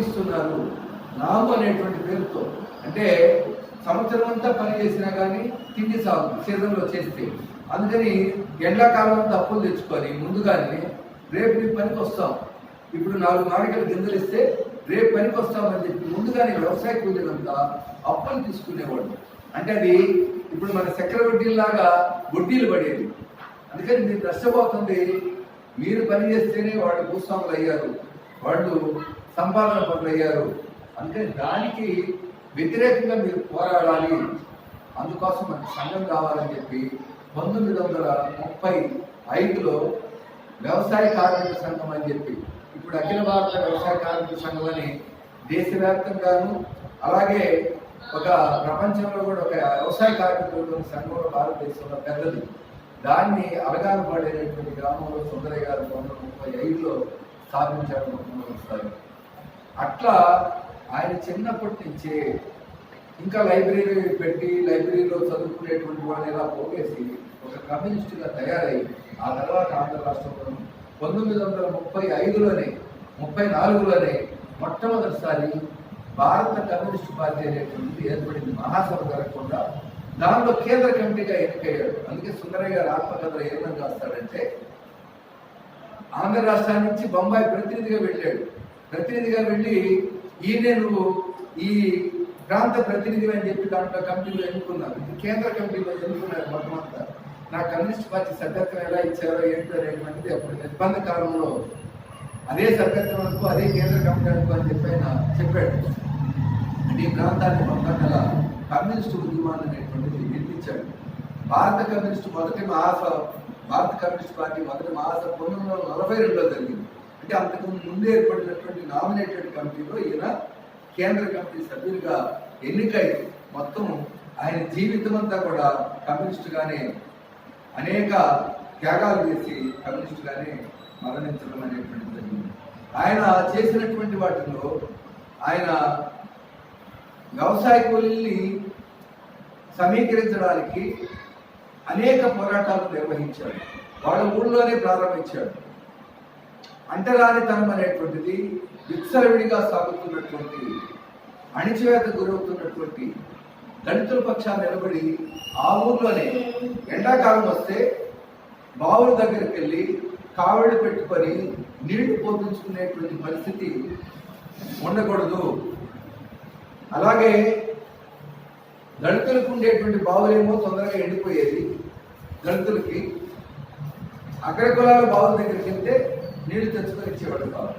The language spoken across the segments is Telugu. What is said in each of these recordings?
ఇస్తున్నారు కూలిస్తున్నారు నాము అనేటువంటి పేరుతో. అంటే సంవత్సరం అంతా పని చేసినా కానీ తిండి సాగు సీజన్లో చేస్తే. అందుకని ఎండాకాలం అంతా అప్పులు తెచ్చుకొని ముందుగానే రేపు నీ పనికి వస్తాం. ఇప్పుడు నాలుగు నాణికలు గింజలు ఇస్తే రేపు పనికి వస్తామని చెప్పి ముందుగానే వ్యవసాయ కూలీలంతా అప్పులు తీసుకునేవాడు అంటే అది ఇప్పుడు మన చక్కెర వడ్డీలాగా వడ్డీలు పడేది అందుకని మీరు నష్టపోతుంది. మీరు పని చేస్తేనే వాళ్ళు భూస్వాములు అయ్యారు. వాళ్ళు సంపాదన పనులయ్యారు అందుకని దానికి వ్యతిరేకంగా మీరు పోరాడాలి. అందుకోసం మనకి సంఘం కావాలని చెప్పి పంతొమ్మిది వందల ముప్పై ఐదులో వ్యవసాయ కార్మిక సంఘం అని చెప్పి ఇప్పుడు అఖిల భారత వ్యవసాయ కార్మిక సంఘం అని దేశవ్యాప్తంగాను అలాగే ఒక ప్రపంచంలో కూడా ఒక వ్యవసాయ కార్మికులు సంఘంలో భారతదేశంలో పెద్దది. దాన్ని అలగాలు పడేటటువంటి గ్రామంలో సుందరయ్య గారు వందల ముప్పై ఐదులో స్థాపించారు. మొట్టమొదటిసారి అట్లా ఆయన చిన్నప్పటి నుంచే ఇంకా లైబ్రరీ పెట్టి లైబ్రరీలో చదువుకునేటువంటి వాళ్ళని ఇలా పోగేసి ఒక కమ్యూనిస్టుగా తయారై ఆ తర్వాత ఆంధ్ర రాష్ట్రంలో పంతొమ్మిది వందల ముప్పై ఐదులోనే ముప్పై నాలుగులోనే మొట్టమొదటిసారి భారత కమ్యూనిస్ట్ పార్టీ అనేటువంటిది ఏర్పడింది మహాసభ జరగకుండా. దానిలో కేంద్ర కమిటీగా ఎన్నికయ్యాడు. అందుకే సుందరయ్య గారు ఆత్మకథలో ఏమని రాస్తాడంటే ఆంధ్ర రాష్ట్రానికి నుంచి బొంబాయి ప్రతినిధిగా వెళ్ళాడు. ప్రతినిధిగా వెళ్ళి ఈయనే నువ్వు ఈ ప్రాంత ప్రతినిధి అని చెప్పి దాంట్లో కమిటీలో ఎన్నుకున్నారు. ఇది కేంద్ర కమిటీలో ఎన్నుకున్నారు మొట్టమొదట. నా కమ్యూనిస్ట్ పార్టీ సభ్యత్వం ఎలా ఇచ్చారో ఏంటో అనేటువంటిది అప్పుడు నిర్బంధ కాలంలో అదే సభ్యత్వం అనుకో అదే కేంద్ర కమిటీ అనుకో అని చెప్పి ఆయన చెప్పాడు. అంటే ఈ ప్రాంతాన్ని మొత్తం గల కమ్యూనిస్ట్ ఉద్యమాన్ని అనేటువంటిది నిర్మించాడు. భారత కమ్యూనిస్ట్ మొదటి మహాసభ భారత కమ్యూనిస్ట్ పార్టీ మొదటి మహాసభ పంతొమ్మిది వందల నలభై రెండులో జరిగింది. అంటే అంతకు ముందు ఏర్పడినటువంటి నామినేటెడ్ కమిటీలో ఈయన కేంద్ర కమిటీ సభ్యులుగా ఎన్నికై మొత్తం ఆయన జీవితం అంతా కూడా కమ్యూనిస్టుగానే అనేక త్యాగాలు చేసి కమ్యూనిస్టుగానే మరణించడం అనేటువంటిది జరిగింది. ఆయన చేసినటువంటి వాటిలో ఆయన వ్యవసాయ కూలీల్ని సమీకరించడానికి అనేక పోరాటాలు నిర్వహించాడు. వాళ్ళ ఊళ్ళోనే ప్రారంభించాడు. అంటరానితనం అనేటువంటిది విత్సరవిడిగా సాగుతున్నటువంటి అణిచివేత గురవుతున్నటువంటి దళితుల పక్షాన్ని నిలబడి ఆ ఊర్లోనే ఎండాకాలం వస్తే బావుల దగ్గరికి వెళ్ళి కావిడి పెట్టుకొని నీళ్ళు పోపించుకునేటువంటి పరిస్థితి ఉండకూడదు. అలాగే దళితులకు ఉండేటువంటి బావులేమో తొందరగా ఎండిపోయేది దళితులకి. అగ్రకులాల బావుల దగ్గరికి వెళ్తే నీళ్ళు తెచ్చుకొని ఇచ్చేవాడు కాదు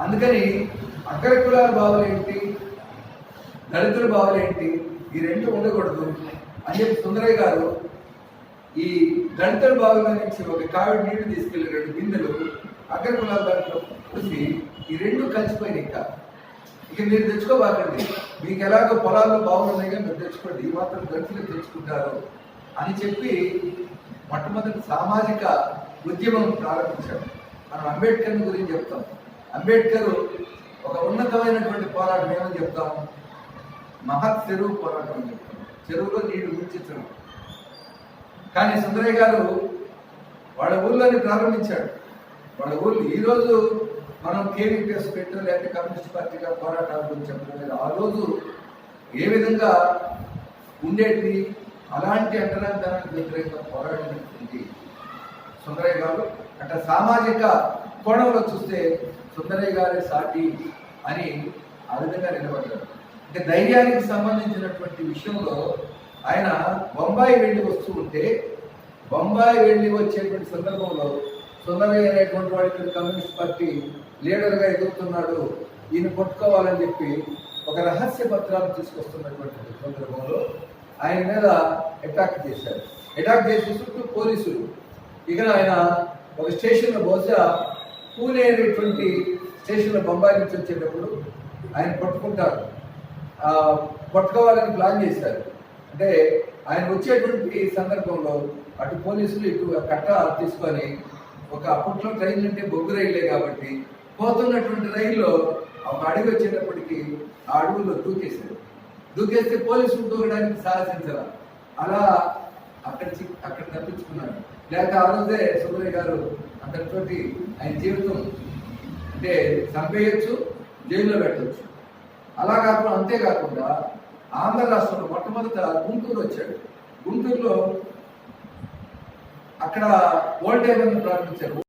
అందుకని అగ్రకులాల బావులు ఏంటి? దళితుల బావులు ఏంటి? ఈ రెండు ఉండకూడదు అని చెప్పి సుందరయ్య గారు ఈ దళితుల బావుల నుంచి ఒక కావిడి నీళ్ళు తీసుకెళ్ళి రెండు బిందెలు అగ్రకులాల దాంట్లో పోసి ఈ రెండు కలిసిపోయినాయి ఇంకా. ఇక మీరు తెచ్చుకోబాకండి. మీకు ఎలాగో పొలాల్లో బాగున్నాయిగా కానీ మీరు తెచ్చుకోండి. ఈ మాత్రం దళితులు తెచ్చుకుంటారు అని చెప్పి మొట్టమొదటి సామాజిక ఉద్యమం ప్రారంభించాడు మనం అంబేద్కర్ గురించి చెప్తాం. అంబేద్కర్ ఒక ఉన్నతమైనటువంటి పోరాటం ఏమని చెప్తాం? మహత్ చెరువు పోరాటం అని చెప్తాం. చెరువులో నీళ్ళు ఉంచడం కానీ సుందరయ్య గారు వాళ్ళ ఊళ్ళోని ప్రారంభించాడు. వాళ్ళ ఊళ్ళు ఈరోజు మనం కేవీపీఎస్ పెట్టు లేకపోతే కమ్యూనిస్ట్ పార్టీగా పోరాటాల గురించి చెప్పడం లేదు. ఆ రోజు ఏ విధంగా ఉండేది అలాంటి అంటరాంతరానికి వ్యతిరేకంగా పోరాడినటువంటి సుందరయ్య గారు అంటే సామాజిక కోణంలో చూస్తే సుందరయ్య గారి సాటి అని ఆ విధంగా నిలబడ్డారు. అంటే ధైర్యానికి సంబంధించినటువంటి విషయంలో ఆయన బొంబాయి వెళ్ళి వస్తూ ఉంటే బొంబాయి వెళ్ళి వచ్చేటువంటి సందర్భంలో సుందరయ్య అనేటువంటి వాడికి కమ్యూనిస్ట్ పార్టీ లీడర్గా ఎదుగుతున్నాడు ఈయన పట్టుకోవాలని చెప్పి ఒక రహస్య పత్రాలు తీసుకొస్తున్నటువంటి సందర్భంలో ఆయన మీద అటాక్ చేశారు. అటాక్ చేసి చుట్టూ పోలీసులు. ఇక ఆయన ఒక స్టేషన్లో బహుశా పూణే అనేటువంటి స్టేషన్లో బొంబాయి నుంచి వచ్చేటప్పుడు ఆయన పట్టుకుంటారు. పట్టుకోవాలని ప్లాన్ చేశారు. అంటే ఆయన వచ్చేటువంటి సందర్భంలో అటు పోలీసులు ఇటు కట్ట తీసుకొని ఒక అప్పట్లో ట్రైన్లు అంటే బొగ్గు రైలే కాబట్టి పోతున్నటువంటి రైల్లో ఒక అడవి వచ్చేటప్పటికి ఆ అడవుల్లో దూకేశారు. దూకేస్తే పోలీసులు దూకడానికి సాహసించారు? అలా అక్కడ చి- అక్కడ తప్పించుకున్నాడు లేకపోతే ఆ రోజే సుబ్రయ్య గారు అక్కడితోటి ఆయన జీవితం అంటే చంపేయచ్చు జైల్లో పెట్టవచ్చు అలా కాకుండా అంతేకాకుండా ఆంధ్ర రాష్ట్రంలో మొట్టమొదట గుంటూరు వచ్చాడు. గుంటూరులో అక్కడ ఓల్డ్ ఏమని ప్రారంభించారు.